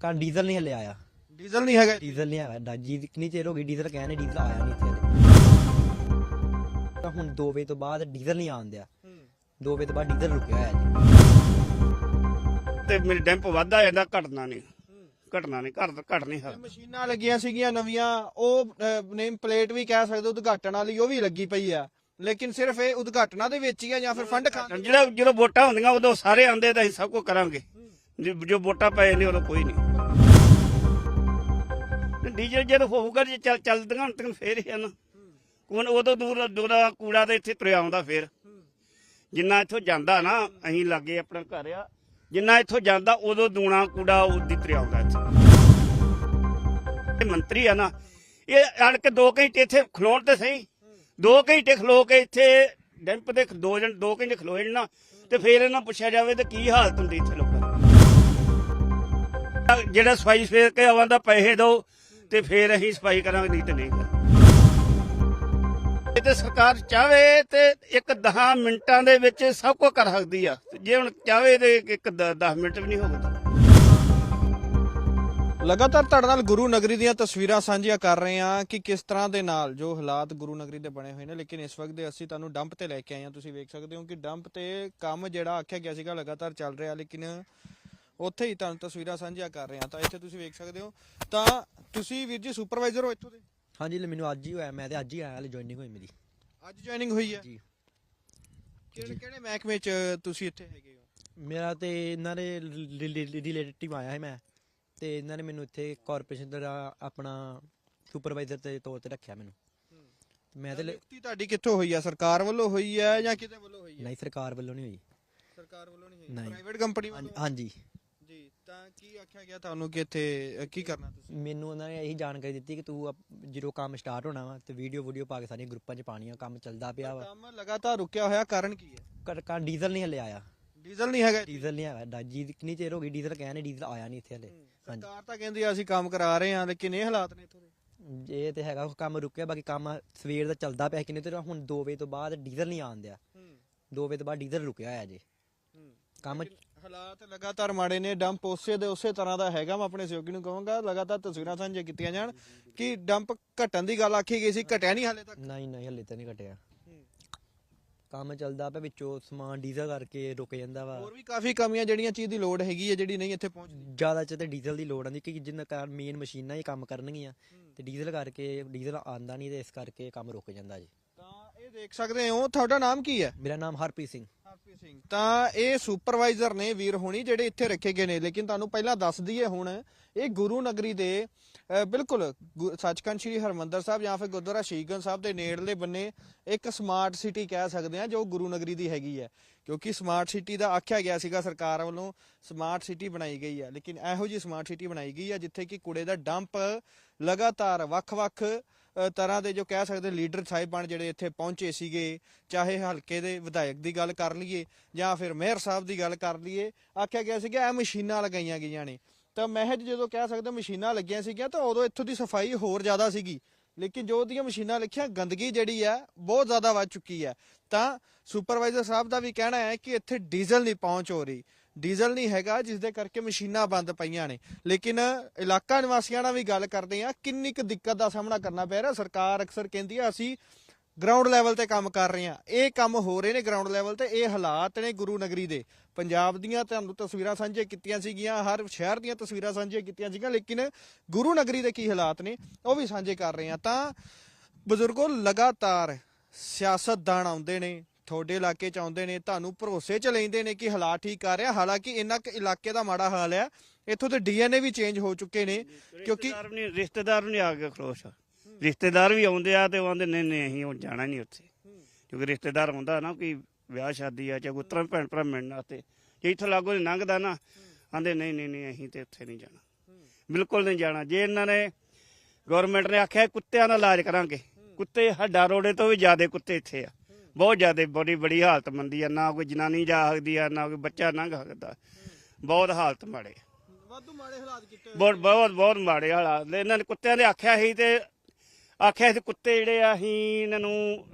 ਕਾ ਡੀਜ਼ਲ ਨਹੀਂ ਹਲੇ ਆਇਆ। ਡੀਜ਼ਲ ਨਹੀਂ ਹੈਗਾ। ਡੀਜ਼ਲ ਨਹੀਂ ਆਇਆ ਦਾਜੀ ਕਿੰਨੀ ਚਿਰ ਹੋ ਗਈ ਡੀਜ਼ਲ ਕਹਿੰਦੇ ਡੀਜ਼ਲ ਆਇਆ ਨਹੀਂ ਇੱਥੇ ਹਲੇ। ਤਾਂ ਹੁਣ 2 ਵਜੇ ਤੋਂ ਬਾਅਦ ਡੀਜ਼ਲ ਨਹੀਂ ਆਉਂਦਿਆ 2 ਵਜੇ ਤੋਂ ਬਾਅਦ ਡੀਜ਼ਲ ਰੁਕਿਆ ਹੋਇਆ ਜੀ। ਤੇ ਮੇਰੇ ਡੈਂਪ ਵੱਧਦਾ ਜਾਂਦਾ ਘਟਣਾ ਨਹੀਂ। ਘਟਣਾ ਨਹੀਂ ਘਟ ਘਟ ਨਹੀਂ ਸਕਦਾ ਮਸ਼ੀਨਾਂ ਲੱਗੀਆਂ ਸੀਗੀਆਂ ਨਵੀਆਂ ਉਹ ਨੇਮ ਪਲੇਟ ਵੀ ਕਹਿ ਸਕਦੇ ਉਦਘਾਟਨ ਵਾਲੀ ਉਹ ਵੀ ਲੱਗੀ ਪਈ ਆ। ਲੇਕਿਨ ਸਿਰਫ ਇਹ ਉਦਘਾਟਨਾਂ ਦੇ ਵਿੱਚ ਹੀ ਆ ਜਾਂ ਫਿਰ ਫੰਡ ਖਾਣ ਜਿਹੜਾ ਜਦੋਂ ਵੋਟਾਂ ਹੁੰਦੀਆਂ ਉਦੋਂ ਸਾਰੇ ਆਂਦੇ ਤਾਂ ਅਸੀਂ ਸਭ ਕੁਝ ਕਰਾਂਗੇ। ਜੋ ਵੋਟਾਂ ਪਏ ਨੇ ਉਦੋਂ ਕੋਈ ਨਹੀਂ। ਡੀਜ਼ਲ ਜਦੋਂ ਹੋਊਗਾ, ਜੇ ਚੱਲ ਚੱਲਦੀਆਂ ਹੁਣ ਫੇਰ ਹੀ ਆ ਨਾ। ਹੁਣ ਉਦੋਂ ਦੂਰ, ਦੂਰਾ ਕੂੜਾ ਤੇ ਇੱਥੇ ਤੁਰਿਆ ਆਉਂਦਾ ਫੇਰ। ਜਿੰਨਾ ਇੱਥੋਂ ਜਾਂਦਾ ਨਾ, ਅਸੀਂ ਲਾਗੇ ਆਪਣਾ ਘਰ ਆ। ਜਿੰਨਾ ਇੱਥੋਂ ਜਾਂਦਾ, ਉਦੋਂ ਦੂਣਾ ਕੂੜਾ ਉਹਦੀ ਤੁਰਿਆ ਆਉਂਦਾ ਇੱਥੇ। ਮੰਤਰੀ ਆ ਨਾ, ਇਹ ਅੜ ਕੇ 2 ਘੰਟੇ ਇੱਥੇ ਖਲੋਣ ਤੇ ਸਹੀ। 2 ਘੰਟੇ ਖਲੋ ਕੇ ਇੱਥੇ ਡੈਂਪ ਦੇ ਦੋ ਜਣ 2 ਘੰਟੇ ਖਲੋਏ ਨਾ, ਤੇ ਫੇਰ ਇਹਨਾਂ ਪੁੱਛਿਆ ਜਾਵੇ ਤੇ ਕੀ ਹਾਲਤ ਹੁੰਦੀ ਇੱਥੇ ਲੋਕ ਜਿਹੜਾ ਸਫ਼ਾਈ ਫੇਰ ਕੇ ਆਵਾਂਦਾ ਪੈਸੇ ਦਿਓ ਤੇ ਫੇਰ ਅਸੀਂ ਸਫ਼ਾਈ ਕਰਾਂਗੇ, ਨਹੀਂ ਤੇ ਨਹੀਂ। ਇਹ ਤੇ ਸਰਕਾਰ ਚਾਵੇ ਤੇ ਇੱਕ 10 ਮਿੰਟਾਂ ਦੇ ਵਿੱਚ ਸਭ ਕੁਝ ਕਰ ਸਕਦੀ ਆ। ਜੇ ਹੁਣ ਚਾਵੇ ਤੇ ਇੱਕ 10 ਮਿੰਟ ਵੀ ਨਹੀਂ ਹੋਊਗਾ ਲਗਾਤਾਰ ਤੁਹਾਡੇ ਨਾਲ ਗੁਰੂ ਨਗਰੀ ਦੀਆਂ ਤਸਵੀਰਾਂ ਸਾਂਝੀਆਂ ਕਰ ਰਹੇ ਹਾਂ ਕਿ ਕਿਸ ਤਰ੍ਹਾਂ ਦੇ ਨਾਲ ਜੋ ਹਾਲਾਤ ਗੁਰੂ ਨਗਰੀ ਦੇ ਬਣੇ ਹੋਏ ਨੇ, ਲੇਕਿਨ ਇਸ ਵਕਤ ਦੇ ਅਸੀਂ ਤੁਹਾਨੂੰ ਡੰਪ ਤੇ ਲੈ ਕੇ ਆਏ ਹਾਂ। ਤੁਸੀਂ ਵੇਖ ਸਕਦੇ ਹੋ ਕਿ ਡੰਪ ਤੇ ਕੰਮ ਜਿਹੜਾ ਆਖਿਆ ਗਿਆ ਸੀਗਾ ਲਗਾਤਾਰ ਚੱਲ ਰਿਹਾ, ਲੇਕਿਨ ਉੱਥੇ ਹੀ ਤੁਹਾਨੂੰ ਤਸਵੀਰਾਂ ਸਾਂਝੀਆਂ ਕਰ ਰਹੇ ਹਾਂ ਤਾਂ ਇੱਥੇ ਤੁਸੀਂ ਵੇਖ ਸਕਦੇ ਹੋ। ਤਾਂ ਤੁਸੀਂ ਵੀਰ ਜੀ ਸੁਪਰਵਾਈਜ਼ਰ ਹੋ ਇੱਥੋਂ ਦੇ? ਹਾਂਜੀ ਲੈ ਮੈਨੂੰ ਅੱਜ ਹੀ ਹੋਇਆ ਮੈਂ ਤੇ ਅੱਜ ਹੀ ਆਇਆ ਹਲੇ ਜੁਆਇਨਿੰਗ ਹੋਈ ਮੇਰੀ। ਅੱਜ ਜੁਆਇਨਿੰਗ ਹੋਈ ਹੈ? ਜੀ ਕਿਹੜੇ ਕਿਹੜੇ ਮਹਿਕਮੇ 'ਚ ਤੁਸੀਂ ਇੱਥੇ ਹੈਗੇ ਹੋ? ਮੇਰਾ ਤੇ ਇਹਨਾਂ ਦੇ ਰਿਲੇਟਿਵ ਆਇਆ ਹੈ ਮੈਂ ਤੇ ਇਹਨਾਂ ਨੇ ਮੈਨੂੰ ਇੱਥੇ ਕਾਰਪੋਰੇਸ਼ਨ ਦਾ ਆਪਣਾ ਸੁਪਰਵਾਈਜ਼ਰ ਦੇ ਤੌਰ ਤੇ ਰੱਖਿਆ ਮੈਨੂੰ। ਮੈਂ ਤੇ ਨਿਯੁਕਤੀ ਤੁਹਾਡੀ ਕਿੱਥੋਂ ਹੋਈ ਹੈ ਸਰਕਾਰ ਵੱਲੋਂ ਹੋਈ ਹੈ ਜਾਂ ਕਿਤੇ ਵੱਲੋਂ ਹੋਈ ਹੈ? ਨਹੀਂ ਸਰਕਾਰ ਵੱਲੋਂ ਨਹੀਂ ਹੋਈ। ਸਰਕਾਰ ਵੱਲੋਂ ਨਹੀਂ। ਹੋਈ। ਪ੍ਰਾਈਵੇਟ ਕੰਪਨੀ ਵੱਲੋਂ? ਹਾਂਜੀ। ਤਾਂ ਕੀ ਆਖਿਆ ਗਿਆ ਤੁਹਾਨੂੰ ਕਿ ਇੱਥੇ ਅ, ਕੀ ਕਰਨਾ ਤੁਸੀਂ? ਮੈਨੂੰ ਉਹਨਾਂ ਨੇ ਇਹੀ ਜਾਣਕਾਰੀ ਦਿੱਤੀ ਕਿ ਤੂੰ ਅਪ- ਜਦੋਂ ਕੰਮ ਸਟਾਰਟ ਹੋਣਾ ਵਾ ਤੇ ਵੀਡੀਓ ਵੀਡੀਓ ਪਾ ਕੇ ਸਾਰੀਆਂ ਗਰੁੱਪਾਂ 'ਚ ਪਾਣੀਆਂ ਕੰਮ ਚੱਲਦਾ ਪਿਆ ਵਾ। ਕੰਮ ਲਗਾਤਾਰ ਰੁਕਿਆ ਹੋਇਆ ਕਾਰਨ ਕੀ ਹੈ? ਕਰ ਕਾ ਡੀਜ਼ਲ ਨਹੀਂ ਹਲੇ ਆਇਆ। ਡੀਜ਼ਲ ਨਹੀਂ ਹੈਗਾ? ਇੱਥੇ। ਡੀਜ਼ਲ ਨਹੀਂ ਆਇਆ ਦਾਜੀ ਕਿੰਨੀ ਚਿਰ ਹੋ ਗਈ ਡੀਜ਼ਲ ਕਹਿੰਦੇ ਡੀਜ਼ਲ ਆਇਆ ਨਹੀਂ ਇੱਥੇ ਹਲੇ। ਹਾਂਜੀ। ਸਰਕਾਰ ਤਾਂ ਕਹਿੰਦੀ ਆ ਅਸੀਂ ਕੰਮ ਕਰਾ ਰਹੇ ਹਾਂ ਲੇਕਿਨ ਇਹ ਹਾਲਾਤ ਨੇ ਇੱਥੋਂ ਦੇ। ਇਹ ਤੇ ਹੈਗਾ ਕੰਮ ਰੁਕਿਆ ਬਾਕੀ ਕੰਮ ਸਵੇਰ ਦਾ ਚੱਲਦਾ ਪਿਆ ਕਿੰਨੇ ਤੇ ਹੁਣ 2 ਵਜੇ ਤੋਂ ਬਾਅਦ ਡੀਜ਼ਲ ਨਹੀਂ ਆਉਂਦਿਆ 2 ਵਜੇ ਤੋਂ ਬਾਅਦ ਡੀਜ਼ਲ ਰੁਕਿਆ ਹੋਇਆ ਜੇ ਕੰਮ ਹਾਲਾਤ ਲਗਾਤਾਰ ਮਾੜੇ ਨੇ ਡੰਪ ਉਸੇ ਦੇ ਉਸੇ ਤਰ੍ਹਾਂ ਦਾ ਹੈਗਾ ਮੈਂ ਆਪਣੇ ਸਹਿਯੋਗੀ ਨੂੰ ਕਹਾਂਗਾ ਲਗਾਤਾਰ ਤਸਵੀਰਾਂ ਸਾਂਝੀਆਂ ਕੀਤੀਆਂ ਜਾਣ ਕਿ ਡੰਪ ਘਟਣ ਦੀ ਗੱਲ ਆਖੀ ਗਈ ਸੀ ਘਟਿਆ ਨਹੀਂ ਹਾਲੇ ਤੱਕ? ਨਹੀਂ ਨਹੀਂ ਹਲੇ ਤਾਂ ਨਹੀਂ ਘਟਿਆ। ਕੰਮ ਚੱਲਦਾ ਪਿਆ ਵਿੱਚੋਂ ਸਮਾਨ ਡੀਜ਼ਲ ਕਰਕੇ ਰੁਕ ਜਾਂਦਾ ਵਾ। ਹੋਰ ਵੀ ਕਾਫੀ ਕਮੀਆਂ ਜਿਹੜੀਆਂ ਚੀਜ਼ ਦੀ ਲੋੜ ਹੈਗੀ ਹੈ ਜਿਹੜੀ ਨਹੀਂ ਇੱਥੇ ਪਹੁੰਚਦੀ। ਜ਼ਿਆਦਾ ਚ ਤੇ ਡੀਜ਼ਲ ਦੀ ਲੋੜ ਆਂਦੀ ਕਿ ਜਿੰਨਾ ਕਾਰਨ ਮੇਨ ਮਸ਼ੀਨਾਂ ਹੀ ਕੰਮ ਕਰਨਗੀਆਂ ਤੇ ਡੀਜ਼ਲ ਕਰਕੇ ਡੀਜ਼ਲ ਆਂਦਾ ਨਹੀਂ ਤੇ ਇਸ ਕਰਕੇ ਕੰਮ ਰੁਕ ਜਾਂਦਾ ਜੀ। ਤਾਂ ਇਹ ਦੇਖ ਸਕਦੇ ਹੋ ਤੁਹਾਡਾ ਨਾਮ ਕੀ ਹੈ? ਮੇਰਾ ਨਾਮ ਹਰਪ੍ਰੀਤ ਸਿੰਘ। ਹਰਪ੍ਰੀਤ ਸਿੰਘ, ਤਾਂ ਇਹ ਸੁਪਰਵਾਈਜ਼ਰ ਨੇ ਵੀਰ ਹੋਣੀ ਜਿਹੜੇ ਇੱਥੇ ਰੱਖੇ ਗਏ ਨੇ, ਲੇਕਿਨ ਤੁਹਾਨੂੰ ਪਹਿਲਾਂ ਦੱਸ ਦਈਏ ਹੁਣ, ਇਹ ਗੁਰੂ ਨਗਰੀ ਦੇ ਬਿਲਕੁਲ ਸੱਚਖੰਡ ਸ੍ਰੀ ਹਰਮੰਦਰ ਸਾਹਿਬ ਜਾਂ ਫਿਰ ਗੁਰਦੁਆਰਾ ਸ਼ਹੀਦਗੰਜ ਸਾਹਿਬ ਦੇ ਨੇੜਲੇ ਬੰਨੇ ਇੱਕ ਸਮਾਰਟ ਸਿਟੀ ਕਹਿ ਸਕਦੇ ਆ ਜੋ ਗੁਰੂ ਨਗਰੀ ਦੀ ਹੈਗੀ ਹੈ, ਕਿਉਂਕਿ ਸਮਾਰਟ ਸਿਟੀ ਦਾ ਆਖਿਆ ਗਿਆ ਸੀਗਾ ਸਰਕਾਰ ਵੱਲੋਂ ਸਮਾਰਟ ਸਿਟੀ ਬਣਾਈ ਗਈ ਹੈ, ਲੇਕਿਨ ਇਹੋ ਜੀ ਸਮਾਰਟ ਸਿਟੀ ਬਣਾਈ ਗਈ ਹੈ ਜਿੱਥੇ ਕਿ ਕੂੜੇ ਦਾ ਡੰਪ ਲਗਾਤਾਰ ਵੱਖ-ਵੱਖ ਤਰ੍ਹਾਂ ਦੇ ਜੋ ਕਹਿ ਸਕਦੇ ਲੀਡਰ ਸਾਹਿਬਾਨ ਜਿਹੜੇ ਇੱਥੇ ਪਹੁੰਚੇ ਸੀਗੇ, ਚਾਹੇ ਹਲਕੇ ਦੇ ਵਿਧਾਇਕ ਦੀ ਗੱਲ ਕਰ ਲਈਏ ਜਾਂ ਫਿਰ ਮੇਅਰ ਸਾਹਿਬ ਦੀ ਗੱਲ ਕਰ ਲਈਏ, ਆਖਿਆ ਗਿਆ ਸੀਗਾ ਇਹ ਮਸ਼ੀਨਾਂ ਲਗਾਈਆਂ ਗਈਆਂ ਨੇ। ਤਾਂ ਮਹਿਜ ਜਦੋਂ ਕਹਿ ਸਕਦੇ ਮਸ਼ੀਨਾਂ ਲੱਗੀਆਂ ਸੀਗੀਆਂ ਤਾਂ ਉਦੋਂ ਇੱਥੋਂ ਦੀ ਸਫ਼ਾਈ ਹੋਰ ਜ਼ਿਆਦਾ ਸੀਗੀ। ਲੇਕਿਨ ਜੋ ਉਹਦੀਆਂ ਮਸ਼ੀਨਾਂ ਲਿਖੀਆਂ, ਗੰਦਗੀ ਜਿਹੜੀ ਹੈ ਬਹੁਤ ਜ਼ਿਆਦਾ ਵੱਧ ਚੁੱਕੀ ਹੈ। ਤਾਂ ਸੁਪਰਵਾਈਜ਼ਰ ਸਾਹਿਬ ਦਾ ਵੀ ਕਹਿਣਾ ਹੈ ਕਿ ਇੱਥੇ ਡੀਜ਼ਲ ਨਹੀਂ ਪਹੁੰਚ ਹੋ ਰਹੀ। ਡੀਜ਼ਲ ਨਹੀਂ ਹੈਗਾ ਜਿਸ ਦੇ ਕਰਕੇ ਮਸ਼ੀਨਾਂ ਬੰਦ ਪਈਆਂ ਨੇ। ਲੇਕਿਨ ਇਲਾਕਾ ਨਿਵਾਸੀਆਂ ਨਾਲ ਵੀ ਗੱਲ ਕਰਦੇ ਆ ਕਿੰਨੀ ਕੁ ਦਿੱਕਤ ਦਾ ਸਾਹਮਣਾ ਕਰਨਾ ਪੈ ਰਿਹਾ। ਸਰਕਾਰ ਅਕਸਰ ਕਹਿੰਦੀ ਆ, ਅਸੀਂ ਗਰਾਊਂਡ ਲੈਵਲ ਤੇ ਕੰਮ ਕਰ ਰਹੇ ਆ ਇਹ ਕੰਮ ਹੋ ਰਹੇ ਨੇ ਗਰਾਊਂਡ ਲੈਵਲ ਤੇ। ਇਹ ਹਾਲਾਤ ਨੇ ਗੁਰੂ ਨਗਰੀ ਦੇ। ਪੰਜਾਬ ਦੀਆਂ ਤੁਹਾਨੂੰ ਤਸਵੀਰਾਂ ਸਾਂਝੀਆਂ ਕੀਤੀਆਂ ਸੀਗੀਆਂ, ਹਰ ਸ਼ਹਿਰ ਦੀਆਂ ਤਸਵੀਰਾਂ ਸਾਂਝੀਆਂ ਕੀਤੀਆਂ ਸੀਗੀਆਂ, ਲੇਕਿਨ ਗੁਰੂ ਨਗਰੀ ਦੇ ਕੀ ਹਾਲਾਤ ਨੇ, ਉਹ ਵੀ ਸਾਂਝੇ ਕਰ ਰਹੇ ਆ ਤਾਂ ਬਜ਼ੁਰਗੋ, ਲਗਾਤਾਰ ਸਿਆਸਤਦਾਨ ਆਉਂਦੇ ਨੇ ਤੁਹਾਡੇ ਇਲਾਕੇ ਚ ਆਉਂਦੇ ਨੇ, ਤੁਹਾਨੂੰ ਭਰੋਸੇ ਚ ਲੈਂਦੇ ਨੇ ਕਿ ਹਾਲਾਤ ਠੀਕ ਕਰ ਰਿਹਾ, ਹਾਲਾਂਕਿ ਇਹਨਾਂ ਕੁ ਇਲਾਕੇ ਦਾ ਮਾੜਾ ਹਾਲ ਆ, ਇੱਥੋਂ ਦੇ ਡੀਐਨਏ ਵੀ ਚੇਂਜ ਹੋ ਚੁੱਕੇ ਨੇ, ਕਿਉਂਕਿ ਰਿਸ਼ਤੇਦਾਰ ਵੀ ਨਹੀਂ, ਰਿਸ਼ਤੇਦਾਰ ਵੀ ਨਹੀਂ ਆ ਕੇ ਖਰੋਸ਼। ਰਿਸ਼ਤੇਦਾਰ ਵੀ ਆਉਂਦੇ ਆ ਤੇ ਉਹ ਆਂਦੇ, ਨਹੀਂ ਨਹੀਂ, ਅਸੀਂ ਹੁਣ ਜਾਣਾ ਨਹੀਂ ਉੱਥੇ। ਕਿਉਂਕਿ ਰਿਸ਼ਤੇਦਾਰ ਆਉਂਦਾ ਨਾ ਕੋਈ ਵਿਆਹ ਸ਼ਾਦੀ ਆ ਚਾਹੇ ਉਤਰਾਂ ਭੈਣ ਭਰਾ ਮਿਲਣ ਵਾਸਤੇ, ਜੇ ਇੱਥੋਂ ਲਾਗੋਂ ਦੀ ਲੰਘਦਾ ਨਾ, ਆਂਦੇ, ਨਹੀਂ ਨਹੀਂ ਨਹੀਂ, ਅਸੀਂ ਤੇ ਉੱਥੇ ਨਹੀਂ ਜਾਣਾ। ਬਿਲਕੁਲ ਨਹੀਂ ਜਾਣਾ। ਜੇ ਇਹਨਾਂ ਨੇ ਗਵਰਨਮੈਂਟ ਨੇ ਆਖਿਆ, ਕੁੱਤਿਆਂ ਦਾ ਇਲਾਜ ਕਰਾਂਗੇ। ਕੁੱਤੇ ਹੱਡਾ ਰੋੜੇ ਤੋਂ ਵੀ ਜ਼ਿਆਦਾ ਕੁੱਤੇ ਇੱਥੇ ਆ। ਬਹੁਤ ਜ਼ਿਆਦਾ ਬੜੀ ਬੜੀ ਹਾਲਤ ਮੰਦੀ ਆ ਨਾ ਕੋਈ ਜਨਾਨੀ ਜਾ ਸਕਦੀ ਆ ਨਾ ਕੋਈ ਬੱਚਾ ਲੰਘ ਸਕਦਾ। ਬਹੁਤ ਹਾਲਤ ਮਾੜੇ। ਵਾਧੂ ਮਾੜੇ ਹਾਲਾਤ ਕੀਤੇ ਬਹੁਤ ਬਹੁਤ ਬਹੁਤ ਮਾੜੇ ਹਾਲਾਤ। ਇਹਨਾਂ ਨੇ ਕੁੱਤਿਆਂ ਦੇ ਆਖਿਆ ਸੀ ਤੇ ਆਖਿਆ ਸੀ ਕੁੱਤੇ ਜਿਹੜੇ ਆ ਅਸੀਂ ਇਹਨਾਂ ਨੂੰ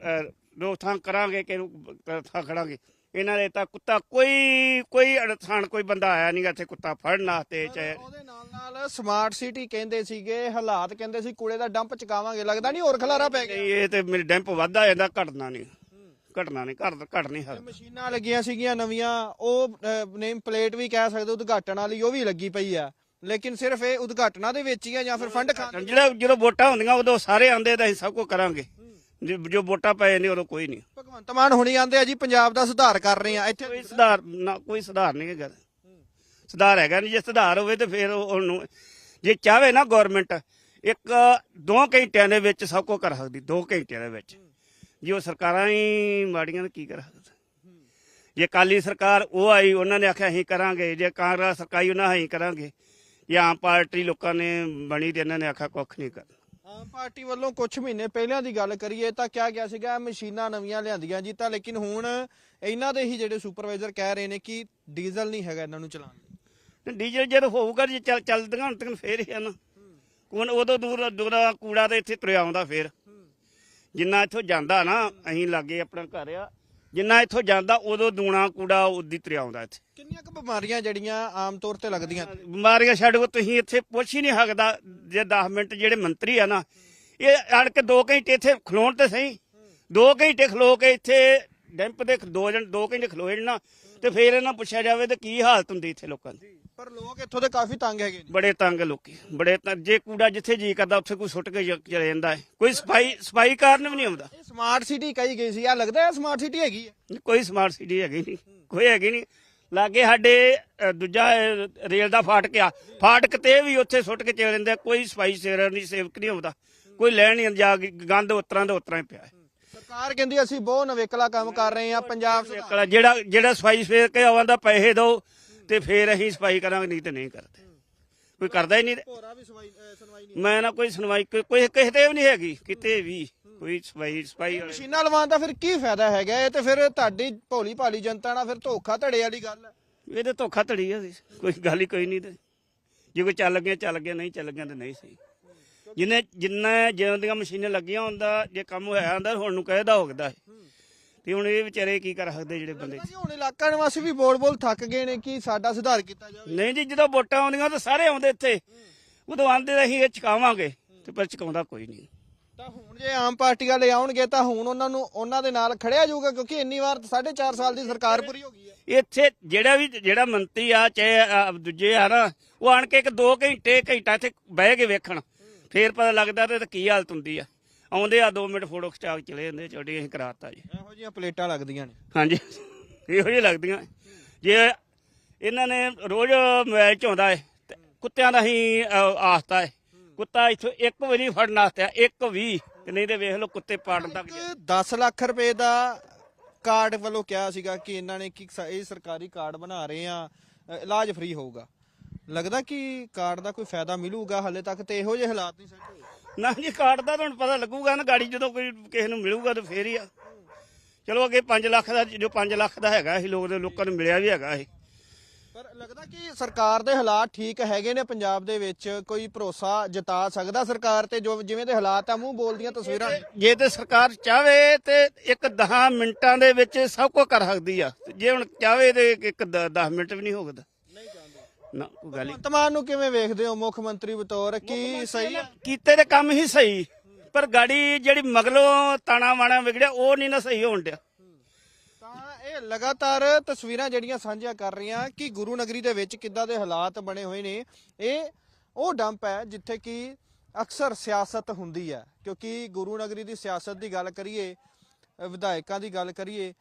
ਰੋਕਥਾਮ ਕਰਾਂਗੇ ਕਿ ਇਹਨੂੰ ਥਾ ਖੜਾਂਗੇ ਇਹਨਾਂ ਦੇ ਤਾਂ ਕੁੱਤਾ ਕੋਈ ਕੋਈ ਅੜਥਾਨ ਕੋਈ ਬੰਦਾ ਆਇਆ ਨਹੀਂਗਾ ਇੱਥੇ ਕੁੱਤਾ ਫੜਨ ਵਾਸਤੇ ਚਾਹੇ ਉਹਦੇ ਨਾਲ ਨਾਲ ਸਮਾਰਟ ਸਿਟੀ ਕਹਿੰਦੇ ਸੀਗੇ ਹਾਲਾਤ ਕਹਿੰਦੇ ਸੀ ਕੂੜੇ ਦਾ ਡੰਪ ਚਕਾਵਾਂਗੇ। ਲੱਗਦਾ ਨਹੀਂ ਹੋਰ ਖਲਾਰਾ ਪੈ ਗਿਆ। ਨਹੀਂ, ਇਹ ਤੇ ਮੇਰੇ ਡੈਂਪ ਵੱਧਦਾ ਜਾਂਦਾ ਘਟਣਾ ਨਹੀਂ ਘਟਣਾ ਨਹੀਂ ਘਟ ਘਟ ਨਹੀਂ ਸਕਦਾ ਮਸ਼ੀਨਾਂ ਲੱਗੀਆਂ ਸੀਗੀਆਂ ਨਵੀਆਂ ਉਹ ਨੇਮ ਪਲੇਟ ਵੀ ਕਹਿ ਸਕਦੇ ਉਦਘਾਟਨ ਵਾਲੀ ਉਹ ਵੀ ਲੱਗੀ ਪਈ ਆ। ਲੇਕਿਨ ਸਿਰਫ ਇਹ ਉਦਘਾਟਨਾਂ ਦੇ ਵਿੱਚ ਹੀ ਆ ਜਾਂ ਫਿਰ ਫੰਡ ਖਾਣ ਜਿਹੜਾ ਜਦੋਂ ਵੋਟਾਂ ਹੁੰਦੀਆਂ ਉਦੋਂ ਸਾਰੇ ਆਂਦੇ ਤਾਂ ਅਸੀਂ ਸਭ ਕੁਝ ਕਰਾਂਗੇ। ਜੇ- ਵੋਟਾਂ ਪਏ ਨੇ ਉਦੋਂ ਕੋਈ ਨਹੀਂ। ਭਗਵੰਤ ਮਾਨ ਹੁਣੀ ਆਂਦੇ ਆ ਜੀ ਪੰਜਾਬ ਦਾ ਸੁਧਾਰ ਕਰ ਰਹੇ ਆ ਇੱਥੇ ਕੋਈ ਸੁਧਾਰ ਨਾ ਕੋਈ ਸੁਧਾਰ ਨਹੀਂ ਹੈਗਾ। ਸੁਧਾਰ ਹੈਗਾ ਨਹੀਂ ਜੇ ਸੁਧਾਰ ਹੋਵੇ ਤੇ ਫਿਰ ਉਹ- ਉਹਨੂੰ ਜੇ ਚਾਹਵੇ ਨਾ ਗਵਰਨਮੈਂਟ ਇੱਕ ਦੋ ਘੰਟਿਆਂ ਦੇ ਵਿੱਚ ਸਭ ਕੁਝ ਕਰ ਸਕਦੀ ਦੋ ਘੰਟਿਆਂ ਦੇ ਵਿੱਚ। ਜੇ ਉਹ ਸਰਕਾਰਾਂ ਹੀ ਮਾੜੀਆਂ ਤਾਂ ਕੀ ਕਰ? ਸਕਦਾ ਜੇ ਕਾਲੀ ਸਰਕਾਰ ਉਹ ਆਈ ਉਹਨਾਂ ਨੇ ਆਖਿਆ ਅਸੀਂ ਕਰਾਂਗੇ। ਜੇ ਕਾਂਗਰਸ ਸਰਕਾਈ ਉਹਨਾਂ ਅਸੀਂ ਕਰਾਂਗੇ। ਜਾਂ ਆਮ ਪਾਰਟੀ ਲੋਕਾਂ ਨੇ ਬਣੀ ਤੇ ਇਹਨਾਂ ਨੇ ਆਖਿਆ ਕੁੱਖ ਨਹੀਂ ਕਰਨਾ। ਆਮ ਪਾਰਟੀ ਵੱਲੋਂ ਕੁਝ ਮਹੀਨੇ ਪਹਿਲਾਂ ਦੀ ਗੱਲ ਕਰੀਏ ਤਾਂ ਕਿਹਾ ਗਿਆ ਸੀਗਾ ਮਸ਼ੀਨਾਂ ਨਵੀਆਂ ਲਿਆਂਦੀਆਂ ਜੀ ਤਾਂ ਲੇਕਿਨ ਹੁਣ ਇਹਨਾਂ ਦੇ ਹੀ ਜਿਹੜੇ ਸੁਪਰਵਾਈਜ਼ਰ ਕਹਿ ਰਹੇ ਨੇ ਕਿ ਡੀਜ਼ਲ ਨਹੀਂ ਹੈਗਾ ਇਹਨਾਂ ਨੂੰ ਚਲਾਉਣ ਲਈ। ਤੇ ਡੀਜ਼ਲ ਜਦ ਹੋਊਗਾ ਜੇ ਚੱਲ ਚੱਲਦੀਆਂ ਹੁਣ ਤੱਕ ਫੇਰ ਹੀ ਆ ਨਾ। ਹੁਣ ਉਦੋਂ ਦੂਰ ਦੂਰ ਕੂੜਾ ਤੇ ਇੱਥੇ ਤੁਰਿਆ ਆਉਂਦਾ ਫੇਰ। ਜਿੰਨਾ ਇੱਥੋਂ ਜਾਂਦਾ ਨਾ ਅਸੀਂ ਲਾਗੇ ਆਪਣਾ ਘਰ ਆ ਜਿੰਨਾ ਇੱਥੋਂ ਜਾਂਦਾ ਉਦੋਂ ਦੂਣਾ ਕੂੜਾ ਉਦੀ ਤੁਰਿਆ ਆਉਂਦਾ ਇੱਥੇ। ਕਿੰਨੀਆਂ ਕੁ ਬਿਮਾਰੀਆਂ ਜਿਹੜੀਆਂ ਆਮ ਤੌਰ ਤੇ ਲੱਗਦੀਆਂ? ਬਿਮਾਰੀਆਂ ਛੱਡ ਕੋ ਤੁਸੀਂ ਇੱਥੇ ਪੁੱਛ ਹੀ ਨਹੀਂ ਸਕਦਾ ਜੇ 10 ਮਿੰਟ ਜਿਹੜੇ ਮੰਤਰੀ ਆ ਨਾ ਇਹ ਅੜ ਕੇ 2 ਘੰਟੇ ਇੱਥੇ ਖਲੋਣ ਤੇ ਸਹੀ 2 ਘੰਟੇ ਖਲੋ ਕੇ ਇੱਥੇ ਡੈਂਪ ਦੇ ਦੋ ਜਣ 2 ਘੰਟੇ ਖਲੋਏ ਨਾ ਤੇ ਫੇਰ ਇਹਨਾਂ ਪੁੱਛਿਆ ਜਾਵੇ ਤੇ ਕੀ ਹਾਲਤ ਹੁੰਦੀ ਇੱਥੇ ਲੋਕਾਂ ਦੀ। ਪਰ ਲੋਕ ਇੱਥੋਂ ਦੇ ਕਾਫੀ ਤੰਗ ਹੈਗੇ ਨੇ। ਬੜੇ ਤੰਗ ਲੋਕੀ। ਬੜੇ ਤੰਗ ਜੇ ਕੂੜਾ ਜਿੱਥੇ ਜੀ ਕਰਦਾ ਉੱਥੇ ਕੋਈ ਸੁੱਟ ਕੇ ਜ- ਚਲੇ ਜਾਂਦਾ ਹੈ। ਕੋਈ ਸਫ਼ਾਈ ਸਫ਼ਾਈ ਕਾਰਨ ਵੀ ਨਹੀਂ ਆਉਂਦਾ। ਇਹ ਸਮਾਰਟ ਸਿਟੀ ਕਹੀ ਗਈ ਸੀ। ਆ ਲੱਗਦਾ ਹੈ ਸਮਾਰਟ ਸਿਟੀ ਹੈਗੀ ਹੈ। ਕੋਈ ਸਮਾਰਟ ਸਿਟੀ ਹੈਗੀ ਨਹੀਂ। ਕੋਈ ਹੈਗੀ ਨਹੀਂ। ਲਾਗੇ ਸਾਡੇ ਅ, ਦੂਜਾ ਅ, ਰੇਲ ਦਾ ਫਾਟਕ ਆ। ਫਾਟਕ ਤੇ ਵੀ ਉੱਥੇ ਸੁੱਟ ਕੇ ਚਲੇ ਜਾਂਦੇ ਆ, ਕੋਈ ਸਫ਼ਾਈ ਸੇਵਰ ਨਹੀਂ ਸੇਵਕ ਨਹੀਂ ਆਉਂਦਾ। ਕੋਈ ਲੈਣ ਨਹੀਂ ਜਾ ਕੇ ਗੰਦ ਉਤਰਾਂ ਦਾ ਉਤਰਾਂ ਹੀ ਪਿਆ ਹੈ। ਸਰਕਾਰ ਕਹਿੰਦੀ ਅਸੀਂ ਬਹੁਤ ਨਵੇਕਲਾ ਕੰਮ ਕਰ ਰਹੇ ਹਾਂ। ਪੰਜਾਬ ਆ, ਜਿਹੜਾ ਜਿਹੜਾ ਸਫ਼ਾਈ ਸੇਵਰ ਕੇ ਆਉਂਦਾ ਪੈਸੇ ਦਿਓ। ਤੇ ਫੇਰ ਅਸੀਂ ਸਫ਼ਾਈ ਕਰਾਂਗੇ ਨਹੀਂ ਤੇ ਨਹੀਂ ਕਰਦੇ। ਕੋਈ ਕਰਦਾ ਹੀ ਨਹੀਂ ਤੇ। ਹੋਰਾ ਵੀ ਸਫ਼ਾਈ ਸੁਣਵਾਈ ਨਹੀਂ ਮੈਂ ਨਾ ਕੋਈ ਸੁਣਵਾਈ ਕੋਈ ਕੋਈ ਕਿਸੇ ਤੇ ਵੀ ਨਹੀਂ ਹੈਗੀ ਕਿਤੇ ਵੀ। ਕੋਈ ਸਫ਼ਾਈ ਸਫ਼ਾਈ ਮਸ਼ੀਨਾਂ ਲਵਾਉਣ ਦਾ ਫਿਰ ਕੀ ਫਾਇਦਾ ਹੈਗਾ? ਇਹ ਤੇ ਫਿਰ ਤੁਹਾਡੀ ਭੋਲੀ ਭਾਲੀ ਜਨਤਾ ਨਾਲ ਫਿਰ ਧੋਖਾ ਧੜੇ ਵਾਲੀ ਗੱਲ ਹੈ। ਇਹਦੇ ਧੋਖਾ ਧੜੀ ਆ ਕੋਈ ਗੱਲ ਹੀ ਕੋਈ ਨਹੀਂ ਤੇ। ਜੇ ਕੋਈ ਚੱਲ ਗਿਆ ਚੱਲ ਗਿਆ ਨਹੀਂ ਚੱਲ ਗਿਆ ਤੇ ਨਹੀਂ ਸਹੀ। ਜਿੰਨੇ ਜਿੰਨਾ ਜਿਉਂ ਦੀਆਂ ਮਸ਼ੀਨਾਂ ਲੱਗੀਆਂ ਹੁੰਦਾ ਜੇ ਕੰਮ ਹੋਇਆ ਹੁੰਦਾ ਹੁਣ ਨੂੰ ਕਹਿਦਾ ਹੋਗਦਾ ਤੇ ਹੁਣ ਇਹ ਵਿਚਾਰੇ ਕੀ ਕਰ ਸਕਦੇ ਜਿਹੜੇ ਬੰਦੇ? ਜੀ ਹੁਣ ਇਲਾਕਾ ਨਿਵਾਸੀ ਵੀ ਬੋਲ ਬੋਲ ਥੱਕ ਗਏ ਨੇ ਕਿ ਸਾਡਾ ਸੁਧਾਰ ਕੀਤਾ ਜਾਵੇ। ਨਹੀਂ ਜੀ ਜਦੋਂ ਵੋਟਾਂ ਆਉਂਦੀਆਂ ਤਾਂ ਸਾਰੇ ਆਉਂਦੇ ਇੱਥੇ। ਉਦੋਂ ਆਂਦੇ ਅਸੀਂ ਇਹ ਚਕਾਵਾਂਗੇ ਤੇ ਪਰ ਚਕਾਉਂਦਾ ਕੋਈ ਨਹੀਂ। ਤਾਂ ਹੁਣ ਜੇ ਆਮ ਪਾਰਟੀ ਵਾਲੇ ਆਉਣਗੇ ਤਾਂ ਹੁਣ ਉਹਨਾਂ ਨੂੰ ਉਹਨਾਂ ਦੇ ਨਾਲ ਖੜਿਆ ਜਾਊਗਾ ਕਿਉਂਕਿ ਇੰਨੀ ਵਾਰ 4.5 ਸਾਲ ਦੀ ਸਰਕਾਰ ਪੂਰੀ ਹੋ ਗਈ ਹੈ। ਇੱਥੇ ਜਿਹੜਾ ਵੀ ਜਿਹੜਾ ਮੰਤਰੀ ਆ ਚਾਹੇ ਦੂਜੇ ਆ ਨਾ ਉਹ ਆਣ ਕੇ ਇੱਕ 2 ਘੰਟੇ ਘੰਟਾ ਇੱਥੇ ਬਹਿ ਕੇ ਵੇਖਣ। ਫੇਰ ਪਤਾ ਲੱਗਦਾ ਤੇ ਕੀ ਹਾਲਤ ਹੁੰਦੀ ਆ। ਆਉਂਦੇ ਆ 2 ਮਿੰਟ ਫੋਟੋ ਖਿਚਾ ਕੇ ਚਲੇ ਜਾਂਦੇ ਛੋਟੀ ਅਸੀਂ ਕਰਾਤਾ ਜੀ। ਇਹੋ ਜਿਹੀਆਂ ਪਲੇਟਾਂ ਲੱਗਦੀਆਂ ਨੇ। ਹਾਂਜੀ ਇਹੋ ਜਿਹੀ ਲੱਗਦੀਆਂ। ਜੇ ਇਹਨਾਂ ਨੇ ਰੋਜ਼ ਮੋਬਾਈਲ ਚ ਆਉਂਦਾ ਹੈ ਤੇ ਕੁੱਤਿਆਂ ਦਾ ਹੀ ਆਸਤਾ ਹੈ ਕੁੱਤਾ ਇੱਥੋਂ ਇੱਕ ਵਾਰੀ ਫੜਨ ਆਸਤਾ ਇੱਕ ਵੀ। ਤੇ ਨਹੀਂ ਤੇ ਵੇਖ ਲਓ ਕੁੱਤੇ ਪਾੜਨ ਤੱਕ ਜਾਂਦੇ। 10 ਲੱਖ ਰੁਪਏ ਦਾ ਕਾਰਡ ਵੱਲੋਂ ਕਿਹਾ ਸੀਗਾ ਕਿ ਇਹਨਾਂ ਨੇ ਕਿ ਇਹ ਸਰਕਾਰੀ ਕਾਰਡ ਬਣਾ ਰਹੇ ਆ ਇਲਾਜ ਫ੍ਰੀ ਹੋਊਗਾ। ਲੱਗਦਾ ਕਿ ਕਾਰਡ ਦਾ ਕੋਈ ਫਾਇਦਾ ਮਿਲੂਗਾ ਹਲੇ ਤੱਕ ਤੇ ਇਹੋ ਜਿਹੇ ਹਾਲਾਤ ਨਹੀਂ ਸੈੱਟ ਹੋਏ। ਨਾ ਜੀ ਕਾਰਡ ਦਾ ਤੁਹਾਨੂੰ ਪਤਾ ਲੱਗੂਗਾ ਨਾ ਗਾੜੀ ਜਦੋਂ ਕੋਈ ਕਿਸੇ ਨੂੰ ਮਿਲੂਗਾ ਤਾਂ ਫੇਰ ਹੀ ਆ। ਚਲੋ ਅੱਗੇ 5 ਲੱਖ ਦਾ ਜੋ 5 ਲੱਖ ਦਾ ਹੈਗਾ ਇਹ ਲੋਕ ਦੇ ਲੋਕਾਂ ਨੂੰ ਮਿਲਿਆ ਵੀ ਹੈਗਾ ਇਹ। ਪਰ ਲੱਗਦਾ ਕਿ ਸਰਕਾਰ ਦੇ ਹਾਲਾਤ ਠੀਕ ਹੈਗੇ ਨੇ ਪੰਜਾਬ ਦੇ ਵਿੱਚ ਕੋਈ ਭਰੋਸਾ ਜਤਾ ਸਕਦਾ ਸਰਕਾਰ ਤੇ ਜੋ ਜਿਵੇਂ ਦੇ ਹਾਲਾਤ ਆ ਮੂੰਹ ਬੋਲਦੀਆਂ ਤਸਵੀਰਾਂ। ਜੇ ਤੇ ਸਰਕਾਰ ਚਾਵੇ ਤੇ ਇੱਕ 10 ਮਿੰਟਾਂ ਦੇ ਵਿੱਚ ਸਭ ਕੁਝ ਕਰ ਸਕਦੀ ਆ। ਜੇ ਹੁਣ ਚਾਵੇ ਤੇ ਇੱਕ 10 ਮਿੰਟ ਵੀ ਨਹੀਂ ਹੋਗਦਾ ਨਾ ਕੋਈ ਗੱਲ ਹੀ ਭਗਵੰਤ ਮਾਨ ਨੂੰ ਕਿਵੇਂ ਵੇਖਦੇ ਹੋ ਮੁੱਖ ਮੰਤਰੀ ਬਤੌਰ? ਕੀ ਸਹੀ ਆ? ਕੀਤੇ ਤੇ ਕੰਮ ਹੀ ਸਹੀ ਪਰ ਗਾੜੀ ਜਿਹੜੀ ਮਗਲੋਂ ਤਾਣਾ ਵਾਣਾ ਵਿਗੜਿਆ ਉਹ ਨਹੀਂ ਨਾ ਸਹੀ ਹੋਣ ਡਿਆ। ਤਾਂ ਇਹ ਲਗਾਤਾਰ ਤਸਵੀਰਾਂ ਜਿਹੜੀਆਂ ਸਾਂਝੀਆਂ ਕਰ ਰਹੀਆਂ ਕਿ ਗੁਰੂ ਨਗਰੀ ਦੇ ਵਿੱਚ ਕਿੱਦਾਂ ਦੇ ਹਾਲਾਤ ਬਣੇ ਹੋਏ ਨੇ ਇਹ ਉਹ ਡੰਪ ਹੈ ਜਿੱਥੇ ਕਿ ਅਕਸਰ ਸਿਆਸਤ ਹੁੰਦੀ ਹੈ। ਕਿਉਂਕਿ ਗੁਰੂ ਨਗਰੀ ਦੀ ਸਿਆਸਤ ਦੀ ਗੱਲ ਕਰੀਏ ਅ, ਵਿਧਾਇਕਾਂ ਦੀ ਗੱਲ ਕਰੀਏ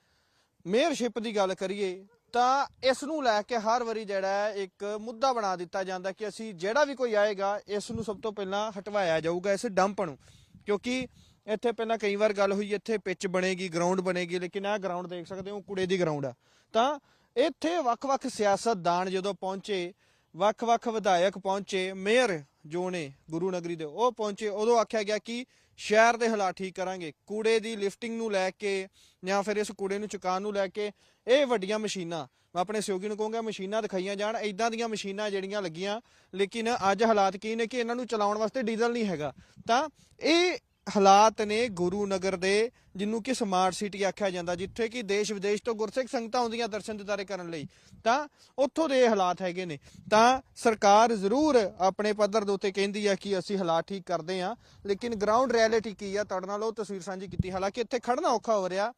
ਮੇਅਰਸ਼ਿਪ ਦੀ ਗੱਲ ਕਰੀਏ ਤਾਂ ਇਸ ਨੂੰ ਲੈ ਕੇ ਹਰ ਵਾਰੀ ਜਿਹੜਾ ਇੱਕ ਮੁੱਦਾ ਬਣਾ ਦਿੱਤਾ ਜਾਂਦਾ ਕਿ ਅਸੀਂ ਜਿਹੜਾ ਵੀ ਕੋਈ ਆਏਗਾ, ਇਸ ਨੂੰ ਸਭ ਤੋਂ ਪਹਿਲਾਂ ਹਟਵਾਇਆ ਜਾਊਗਾ ਇਸ ਡੰਪ ਨੂੰ। ਕਿਉਂਕਿ ਇੱਥੇ ਪਹਿਲਾਂ ਕਈ ਵਾਰ ਗੱਲ ਹੋਈ, ਇੱਥੇ ਪਿੱਚ ਬਣੇਗੀ ਗਰਾਊਂਡ ਬਣੇਗੀ, ਲੇਕਿਨ ਇਹ ਗਰਾਊਂਡ ਦੇਖ ਸਕਦੇ ਹੋ ਕੁੜੇ ਦੀ ਗਰਾਊਂਡ ਆ। ਤਾਂ ਇੱਥੇ ਵੱਖ-ਵੱਖ ਸਿਆਸਤਦਾਨ ਜਦੋਂ ਪਹੁੰਚੇ, ਵੱਖ-ਵੱਖ ਵਿਧਾਇਕ ਪਹੁੰਚੇ, ਮੇਅਰ ਜੋ ਨੇ ਗੁਰੂ ਨਗਰੀ ਦੇ ਉਹ ਪਹੁੰਚੇ, ਉਦੋਂ ਆਖਿਆ ਗਿਆ ਕਿ ਸ਼ਹਿਰ ਦੇ ਹਾਲਾਤ ਠੀਕ ਕਰਾਂਗੇ। ਕੂੜੇ ਦੀ ਲਿਫਟਿੰਗ ਨੂੰ ਲੈ ਕੇ ਜਾਂ ਫਿਰ ਇਸ ਕੂੜੇ ਨੂੰ ਚੁਕਾਉਣ ਨੂੰ ਲੈ ਕੇ ਇਹ ਵੱਡੀਆਂ ਮਸ਼ੀਨਾਂ, ਮੈਂ ਆਪਣੇ ਸਹਿਯੋਗੀ ਨੂੰ ਕਹੂੰਗਾ ਮਸ਼ੀਨਾਂ ਦਿਖਾਈਆਂ ਜਾਣ ਇਦਾਂ ਦੀਆਂ ਮਸ਼ੀਨਾਂ ਜਿਹੜੀਆਂ ਲੱਗੀਆਂ, ਲੇਕਿਨ ਅੱਜ ਹਾਲਾਤ ਕੀ ਨੇ ਕਿ ਇਹਨਾਂ ਨੂੰ ਚਲਾਉਣ ਵਾਸਤੇ ਡੀਜ਼ਲ ਨਹੀਂ ਹੈਗਾ। ਤਾਂ ਇਹ ਹਾਲਾਤ ਨੇ ਗੁਰੂ ਨਗਰ ਦੇ ਜਿਹਨੂੰ ਕਿ ਸਮਾਰਟ ਸਿਟੀ ਆਖਿਆ ਜਾਂਦਾ, ਜਿੱਥੇ ਕਿ ਦੇਸ਼ ਵਿਦੇਸ਼ ਤੋਂ ਗੁਰਸਿੱਖ ਸੰਗਤਾਂ ਆਉਂਦੀਆਂ ਦਰਸ਼ਨ ਦਿਦਾਰੇ ਕਰਨ ਲਈ। ਤਾਂ ਉੱਥੋਂ ਦੇ ਇਹ ਹਾਲਾਤ ਹੈਗੇ ਨੇ। ਤਾਂ ਸਰਕਾਰ ਜ਼ਰੂਰ ਆਪਣੇ ਪੱਧਰ ਦੇ ਉੱਤੇ ਕਹਿੰਦੀ ਆ ਕਿ ਅਸੀਂ ਹਾਲਾਤ ਠੀਕ ਕਰਦੇ ਆ ਲੇਕਿਨ ਗਰਾਊਂਡ ਰਿਐਲਿਟੀ ਕੀ ਆ? ਤੁਹਾਡੇ ਨਾਲ ਉਹ ਤਸਵੀਰ ਸਾਂਝੀ ਕੀਤੀ। ਹਾਲਾਂਕਿ ਇੱਥੇ ਖੜਨਾ ਔਖਾ ਹੋ ਰਿਹਾ।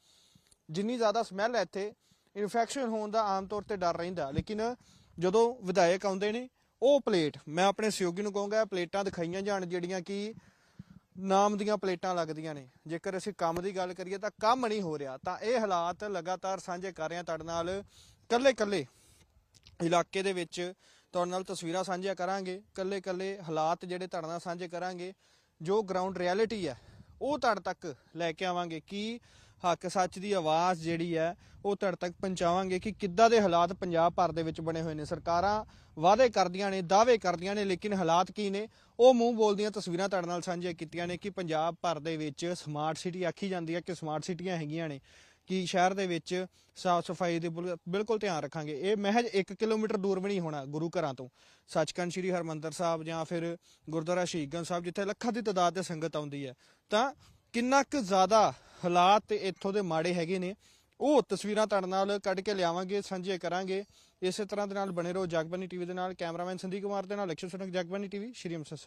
ਜਿੰਨੀ ਜ਼ਿਆਦਾ ਸਮੈਲ ਹੈ ਇੱਥੇ ਇਨਫੈਕਸ਼ਨ ਹੋਣ ਦਾ ਆਮ ਤੌਰ ਤੇ ਡਰ ਰਹਿੰਦਾ। ਲੇਕਿਨ ਜਦੋਂ ਵਿਧਾਇਕ ਆਉਂਦੇ ਨੇ, ਉਹ ਪਲੇਟ ਮੈਂ ਆਪਣੇ ਸਹਿਯੋਗੀ ਨੂੰ ਕਹੂੰਗਾ ਪਲੇਟਾਂ ਦਿਖਾਈਆਂ ਜਾਣ, ਜਿਹੜੀਆਂ ਕਿ ਨਾਮ ਦੀਆਂ ਪਲੇਟਾਂ ਲੱਗਦੀਆਂ ਨੇ। ਜੇਕਰ ਅਸੀਂ ਕੰਮ ਦੀ ਗੱਲ ਕਰੀਏ ਤਾਂ ਕੰਮ ਨਹੀਂ ਹੋ ਰਿਹਾ। ਤਾਂ ਇਹ ਹਾਲਾਤ ਲਗਾਤਾਰ ਸਾਂਝੇ ਕਰ ਰਹੇ ਹਾਂ ਤੁਹਾਡੇ ਨਾਲ। ਕੱਲੇ ਕੱਲੇ ਇਲਾਕੇ ਦੇ ਵਿੱਚ ਤੁਹਾਡੇ ਨਾਲ ਤਸਵੀਰਾਂ ਸਾਂਝੀਆਂ ਕਰਾਂਗੇ। ਕੱਲੇ ਕੱਲੇ ਹਾਲਾਤ ਜਿਹੜੇ ਤੁਹਾਡੇ ਨਾਲ ਸਾਂਝੇ ਕਰਾਂਗੇ, ਜੋ ਗਰਾਊਂਡ ਰਿਐਲਿਟੀ ਹੈ, ਉਹ ਤੁਹਾਡੇ ਤੱਕ ਲੈ ਕੇ ਆਵਾਂਗੇ ਕਿ ਹੱਕ ਸੱਚ ਦੀ ਆਵਾਜ਼ ਜਿਹੜੀ ਹੈ, ਉਹ ਤੁਹਾਡੇ ਤੱਕ ਪਹੁੰਚਾਵਾਂਗੇ ਕਿ ਕਿੱਦਾਂ ਦੇ ਹਾਲਾਤ ਪੰਜਾਬ ਭਰ ਦੇ ਵਿੱਚ ਬਣੇ ਹੋਏ ਨੇ। ਸਰਕਾਰਾਂ ਵਾਅਦੇ ਕਰਦੀਆਂ ਨੇ, ਦਾਅਵੇ ਕਰਦੀਆਂ ਨੇ, ਲੇਕਿਨ ਹਾਲਾਤ ਕੀ ਨੇ? ਉਹ ਮੂੰਹ ਬੋਲਦੀਆਂ ਤਸਵੀਰਾਂ ਤੁਹਾਡੇ ਨਾਲ ਸਾਂਝੀਆਂ ਕੀਤੀਆਂ ਨੇ ਕਿ ਪੰਜਾਬ ਭਰ ਦੇ ਵਿੱਚ ਸਮਾਰਟ ਸਿਟੀ ਆਖੀ ਜਾਂਦੀ ਹੈ ਕਿ ਸਮਾਰਟ ਸਿਟੀਆਂ ਹੈਗੀਆਂ ਨੇ ਕਿ ਸ਼ਹਿਰ ਦੇ ਵਿੱਚ ਸਾਫ਼ ਸਫ਼ਾਈ ਦੇ ਬਿਲ- ਬਿਲਕੁਲ ਧਿਆਨ ਰੱਖਾਂਗੇ। ਇਹ ਮਹਿਜ 1 ਕਿਲੋਮੀਟਰ ਦੂਰ ਵੀ ਨਹੀਂ ਹੋਣਾ ਗੁਰੂ ਘਰਾਂ ਤੋਂ। ਸੱਚਖੰਡ ਸ੍ਰੀ ਹਰਮੰਦਰ ਸਾਹਿਬ ਜਾਂ ਫਿਰ ਗੁਰਦੁਆਰਾ ਸ਼ਹੀਦਗੰਜ ਸਾਹਿਬ, ਜਿੱਥੇ ਲੱਖਾਂ ਦੀ ਤਾਦਾਦ ਤੇ ਸੰਗਤ ਆਉਂਦੀ ਹੈ। ਤਾਂ ਕਿੰਨਾ ਕੁ ਜ਼ਿਆਦਾ ਹਾਲਾਤ ਇੱਥੋਂ ਦੇ ਮਾੜੇ ਹੈਗੇ ਨੇ, ਉਹ ਤਸਵੀਰਾਂ ਤੁਹਾਡੇ ਨਾਲ ਕੱਢ ਕੇ ਲਿਆਵਾਂਗੇ ਸਾਂਝੇ ਕਰਾਂਗੇ। ਇਸੇ ਤਰ੍ਹਾਂ ਦੇ ਨਾਲ ਬਣੇ ਰਹੋ ਜਗਬਾਨੀ ਟੀਵੀ ਦੇ ਨਾਲ, ਕੈਮਰਾਮੈਨ ਸੰਦੀਪ ਕੁਮਾਰ ਦੇ ਨਾਲ ਲక్ష్ਮਣ ਸਿੰਘ ਜਗਬਾਨੀ ਟੀਵੀ, ਸ਼੍ਰੀ ਅੰਮ੍ਰਿਤਸਰ